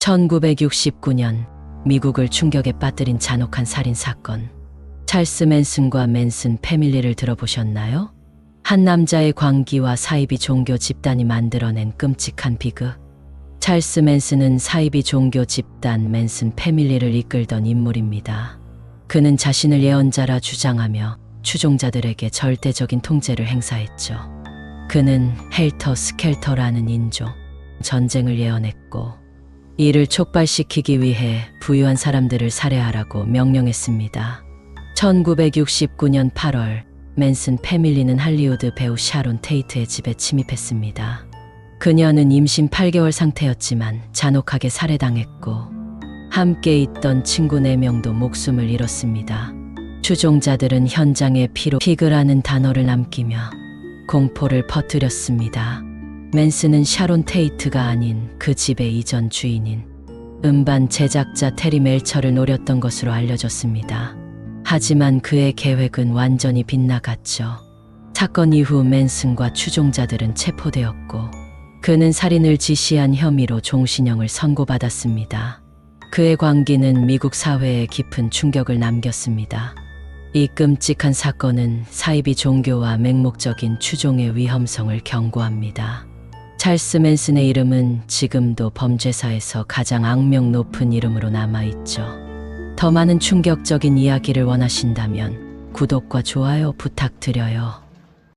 1969년 미국을 충격에 빠뜨린 잔혹한 살인 사건. 찰스 맨슨과 맨슨 패밀리를 들어보셨나요? 한 남자의 광기와 사이비 종교 집단이 만들어낸 끔찍한 비극. 찰스 맨슨은 사이비 종교 집단 맨슨 패밀리를 이끌던 인물입니다. 그는 자신을 예언자라 주장하며 추종자들에게 절대적인 통제를 행사했죠. 그는 헬터 스켈터라는 인종, 전쟁을 예언했고 이를 촉발시키기 위해 부유한 사람들을 살해하라고 명령했습니다. 1969년 8월 맨슨 패밀리는 할리우드 배우 샤론 테이트의 집에 침입했습니다. 그녀는 임신 8개월 상태였지만 잔혹하게 살해당했고 함께 있던 친구 4명도 목숨을 잃었습니다. 추종자들은 현장에 피로 피그라는 단어를 남기며 공포를 퍼뜨렸습니다. 맨스는 샤론 테이트가 아닌 그 집의 이전 주인인 음반 제작자 테리 멜처를 노렸던 것으로 알려졌습니다. 하지만 그의 계획은 완전히 빗나갔죠. 사건 이후 맨슨과 추종자들은 체포되었고 그는 살인을 지시한 혐의로 종신형을 선고받았습니다. 그의 광기는 미국 사회에 깊은 충격을 남겼습니다. 이 끔찍한 사건은 사이비 종교와 맹목적인 추종의 위험성을 경고합니다. 찰스 맨슨의 이름은 지금도 범죄사에서 가장 악명 높은 이름으로 남아있죠. 더 많은 충격적인 이야기를 원하신다면 구독과 좋아요 부탁드려요.